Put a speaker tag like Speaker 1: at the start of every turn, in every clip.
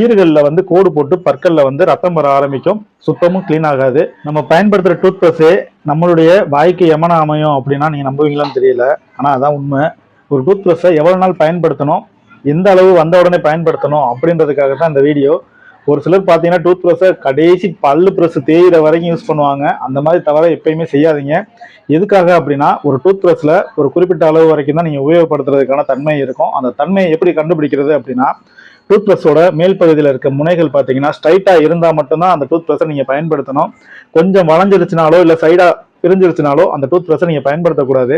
Speaker 1: ஈறுகளில் வந்து கோடு போட்டு பற்களில் வந்து ரத்தம் வர ஆரம்பிக்கும். சுத்தமும் க்ளீன் ஆகாது. நம்ம பயன்படுத்துகிற டூத் ப்ரஷ்ஷே நம்மளுடைய வாய்க்கு எமன அமையும் அப்படின்னா நீங்கள் நம்புவீங்களான்னு தெரியல. ஆனால் அதான் உண்மை. ஒரு டூத் ப்ரஷ்ஷை எவ்வளோ நாள் பயன்படுத்தணும்? எந்த அளவு வந்த உடனே பயன்படுத்தணும்? அப்படின்றதுக்காக தான் இந்த வீடியோ ஒரு சிலர் பார்த்தீங்கன்னா டூத் ப்ரஷ்ஷை கடைசி பல்லு ப்ரஷ் தேயிற வரைக்கும் யூஸ் பண்ணுவாங்க. அந்த மாதிரி தவிர எப்பயுமே செய்யாதீங்க. எதுக்காக அப்படின்னா ஒரு டூத் ப்ரஷ்ல ஒரு குறிப்பிட்ட அளவு வரைக்கும் தான் நீங்கள் உபயோகப்படுத்துறதுக்கான தன்மை இருக்கும். அந்த தன்மையை எப்படி கண்டுபிடிக்கிறது அப்படின்னா டூத் ப்ரஷோட மேல் பகுதியில் இருக்க முனைகள் பார்த்தீங்கன்னா ஸ்ட்ரைட்டாக இருந்தால் மட்டும்தான் அந்த டூத் ப்ரஷை நீங்கள் பயன்படுத்தணும். கொஞ்சம் வளைஞ்சிருச்சுனாலோ இல்லை சைடாக பிரிஞ்சிருச்சுனாலோ அந்த டூத் ப்ரஷை நீங்கள் பயன்படுத்தக்கூடாது.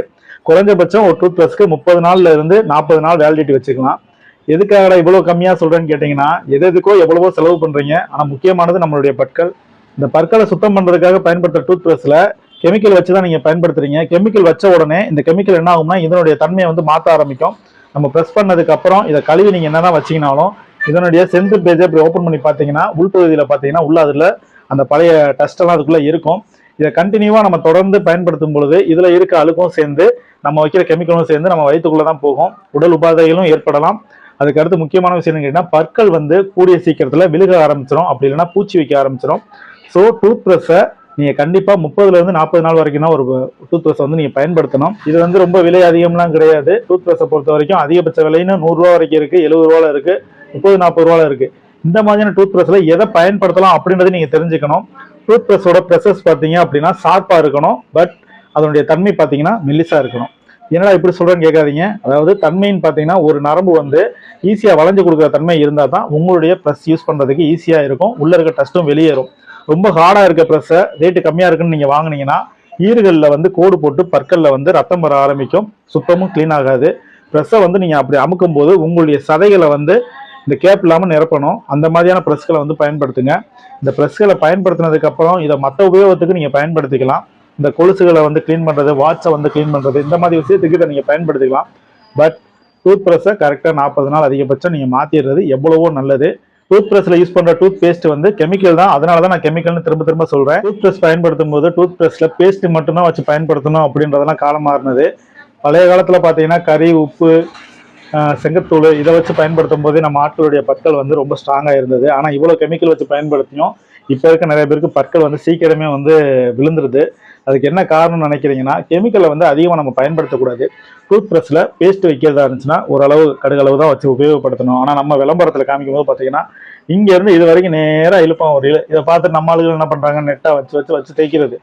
Speaker 1: குறைஞ்சபட்சம் ஒரு டூத் ப்ரஷ்க்கு முப்பது நாள்ல இருந்து நாற்பது நாள் வேலிடிட்டி வச்சுக்கலாம். எதுக்காக இவ்வளோ கம்மியாக சொல்கிறேன்னு கேட்டிங்கன்னா எது எதுக்கோ எவ்வளவோ செலவு பண்ணுறீங்க ஆனால் முக்கியமானது நம்மளுடைய பற்கள். இந்த பற்களை சுத்தம் பண்ணுறதுக்காக பயன்படுத்துகிற டூத் ப்ரஷ்ல கெமிக்கல் வச்சு தான் நீங்கள் பயன்படுத்துறீங்க. கெமிக்கல் வச்ச உடனே இந்த கெமிக்கல் என்ன ஆகும்னா இதனுடைய தன்மையை வந்து மாற்ற ஆரம்பிக்கும். நம்ம ப்ரெஸ் பண்ணதுக்கு அப்புறம் இதை கழுவி நீங்கள் என்னதான் வச்சீங்கனாலும் இதனுடைய சென்ட் பேஜை இப்படி ஓப்பன் பண்ணி பார்த்தீங்கன்னா உள்பகுதியில் பார்த்தீங்கன்னா உள்ள அதில் அந்த பழைய டஸ்ட் எல்லாம் அதுக்குள்ளே இருக்கும். இதை கண்டினியூவாக நம்ம தொடர்ந்து பயன்படுத்தும் பொழுது இதில் இருக்க அழுக்கும் சேர்ந்து நம்ம வைக்கிற கெமிக்கலும் சேர்ந்து நம்ம வயிற்றுக்குள்ளே தான் போகும். உடல் உபாதைகளும் ஏற்படலாம். அதுக்கு அடுத்து முக்கியமான விஷயம் என்ன கேட்டீங்கன்னா பற்கள் வந்து கூடிய சீக்கிரத்தில் விழுக ஆரம்பிச்சிடும் அப்படி இல்லைன்னா பூச்சி வைக்க ஆரம்பிச்சிடும் ஸோ டூத் ப்ரஷ்ஷை நீங்கள் கண்டிப்பாக முப்பதுலேருந்து நாற்பது நாள் வரைக்கும் தான் ஒரு டூத் ப்ரஷ் வந்து நீங்கள் பயன்படுத்தணும். இது வந்து ரொம்ப விலை அதிகம்லாம் கிடையாது. டூத் ப்ரஷ்ஷை பொறுத்த வரைக்கும் அதிகபட்ச விலைன்னு நூறுரூவா வரைக்கும் இருக்குது எழுபது ரூபாவில் இருக்குது முப்பது நாற்பது ரூபால இருக்குது இந்த மாதிரியான டூத் ப்ரஷ்ல எதை பயன்படுத்தலாம் அப்படின்றத நீங்கள் தெரிஞ்சுக்கணும். டூத் ப்ரஷோட ப்ரெஷஸ் பார்த்தீங்க அப்படின்னா ஷார்ப்பாக இருக்கணும். பட் அதனுடைய தன்மை பார்த்தீங்கன்னா மெல்லிசாக இருக்கணும். என்னடா இப்படி சொல்கிறேன்னு கேட்காதீங்க. அதாவது தன்மைன்னு பார்த்தீங்கன்னா ஒரு நரம்பு வந்து ஈஸியாக வளைஞ்சு கொடுக்குற தன்மை இருந்தால் தான் உங்களுடைய ப்ரெஸ் யூஸ் பண்ணுறதுக்கு ஈஸியாக இருக்கும். உள்ளே இருக்க டஸ்ட்டும் வெளியேறும். ரொம்ப ஹார்டாக இருக்க ப்ரெஸ்ஸை ரேட்டு கம்மியாக இருக்குன்னு நீங்கள் வாங்குனீங்கன்னா ஈறுகளில் வந்து கோடு போட்டு பற்களில் வந்து ரத்தம் வர ஆரம்பிக்கும். சுத்தமும் க்ளீன் ஆகாது. ப்ரெஸ்ஸை வந்து நீங்கள் அப்படி அமுக்கும் போது உங்களுடைய சதைகளை வந்து இந்த கேப் இல்லாமல் நிரப்பணும். அந்த மாதிரியான ப்ரெஸ்களை வந்து பயன்படுத்துங்க. இந்த ப்ரெஸ்களை பயன்படுத்தினதுக்கப்புறம் இதை மற்ற உபயோகத்துக்கு நீங்கள் பயன்படுத்திக்கலாம். இந்த கொலுசுகளை வந்து க்ளீன் பண்ணுறது வாட்சை வந்து க்ளீன் பண்ணுறது இந்த மாதிரி விஷயத்துக்கு இதை நீங்கள் பயன்படுத்திக்கலாம். பட் டூத் ப்ரெஸ்ஸை கரெக்டாக நாற்பது நாள் அதிகபட்சம் நீங்கள் மாற்றிடுறது எவ்வளவோ நல்லது. டூத் ப்ரஷ்ல யூஸ் பண்ணுற டூத் பேஸ்ட் வந்து கெமிக்கல் தான். அதனால தான் நான் கெமிக்கல்னு திரும்ப திரும்ப சொல்கிறேன் டூத் ப்ரெஸ் பயன்படுத்தும் போது டூத் பிரஷ்ல பேஸ்ட் மட்டும்தான் வச்சு பயன்படுத்தணும் அப்படின்றதெல்லாம் காலம் மாறினது பழைய காலத்தில் பார்த்தீங்கன்னா கறி உப்பு செங்கத்தூள் இதை வச்சு பயன்படுத்தும் போதே நம்ம ஆட்களுடைய பற்கள் வந்து ரொம்ப ஸ்ட்ராங்காக இருந்தது. ஆனால் இவ்வளோ கெமிக்கல் வச்சு பயன்படுத்தியும் இப்போ இருக்க நிறைய பேருக்கு பற்கள் வந்து சீக்கிரமே வந்து விழுந்துருது. அதுக்கு என்ன காரணம்னு நினைக்கிறீங்கன்னா கெமிக்கலை வந்து அதிகமாக நம்ம பயன்படுத்தக்கூடாது. டூத் ப்ரஷ்ல பேஸ்ட் வைக்கிறதா இருந்துச்சுன்னா ஓரளவு கடுகளவு தான் வச்சு உபயோகப்படுத்தணும். ஆனால் நம்ம விளம்பரத்தில் காமிக்கும் போது பார்த்தீங்கன்னா இங்கேருந்து இது வரைக்கும் நேராக இழுப்பான் ஒரு இதை பார்த்து நம்ம ஆளுகள் என்ன பண்ணுறாங்க நெட்டாக வச்சு வச்சு வச்சு தேய்க்கிறது.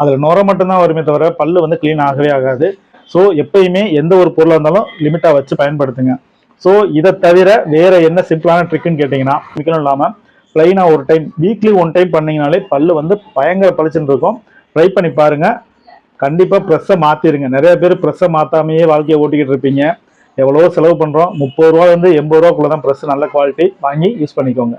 Speaker 1: அதில் நுர மட்டும்தான் வருமே தவிர பல்லு வந்து க்ளீன் ஆகவே ஆகாது. ஸோ எப்பயுமே எந்த ஒரு பொருளாக இருந்தாலும் லிமிட்டாக வச்சு பயன்படுத்துங்க. ஸோ இதை தவிர வேற என்ன சிம்பிளான ட்ரிக்குன்னு கேட்டிங்கன்னா மிக்கணும் இல்லாமல் ப்ளைனாக ஒரு டைம் வீக்லி ஒன் டைம் பண்ணிங்கனாலே பல்லு வந்து பயங்கர பளிச்சுன்னு இருக்கும். ட்ரை பண்ணி பாருங்கள் கண்டிப்பாக ப்ரெஸ்ஸை மாற்றிடுங்க நிறைய பேர் ப்ரெஸ்ஸை மாற்றாமையே வாழ்க்கையை ஓட்டிக்கிட்டு இருப்பீங்க. எவ்வளோ செலவு பண்ணுறோம் முப்பது ரூபாலேருந்து எண்பது ரூபாக்குள்ளே தான் ப்ரெஸ் நல்ல குவாலிட்டி வாங்கி யூஸ் பண்ணிக்கோங்க.